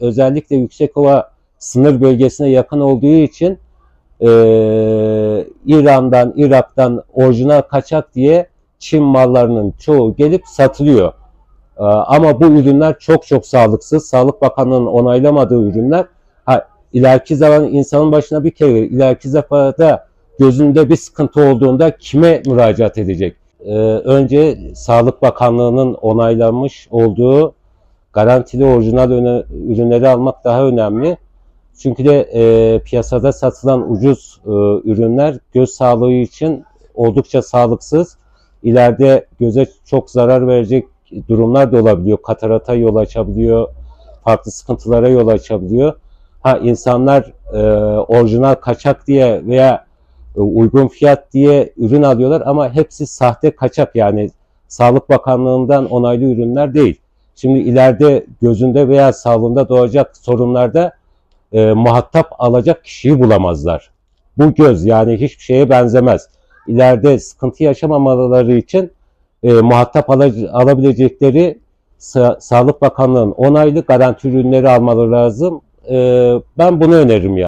özellikle Yüksekova sınır bölgesine yakın olduğu için e, İran'dan, Irak'tan orijinal kaçak diye Çin mallarının çoğu gelip satılıyor. E, ama bu ürünler çok çok sağlıksız. Sağlık Bakanlığı'nın onaylamadığı ürünler. Ha, ileriki zaman insanın başına bir kere ileriki zamanda gözünde bir sıkıntı olduğunda kime müracaat edecek? E, önce Sağlık Bakanlığı'nın onaylanmış olduğu garantili orijinal ürünleri almak daha önemli. Çünkü de e, piyasada satılan ucuz e, ürünler göz sağlığı için oldukça sağlıksız. İleride göze çok zarar verecek durumlar da olabiliyor. Katarata yol açabiliyor, farklı sıkıntılara yol açabiliyor. Ha insanlar e, orijinal kaçak diye veya e, uygun fiyat diye ürün alıyorlar ama hepsi sahte kaçak yani Sağlık Bakanlığı'ndan onaylı ürünler değil. Şimdi ileride gözünde veya sağlığında doğacak sorunlarda e, muhatap alacak kişiyi bulamazlar. Bu göz yani hiçbir şeye benzemez. İleride sıkıntı yaşamamaları için e, muhatap ala- alabilecekleri Sa- Sağlık Bakanlığı'nın onaylı garanti ürünleri almaları lazım. E, ben bunu öneririm ya.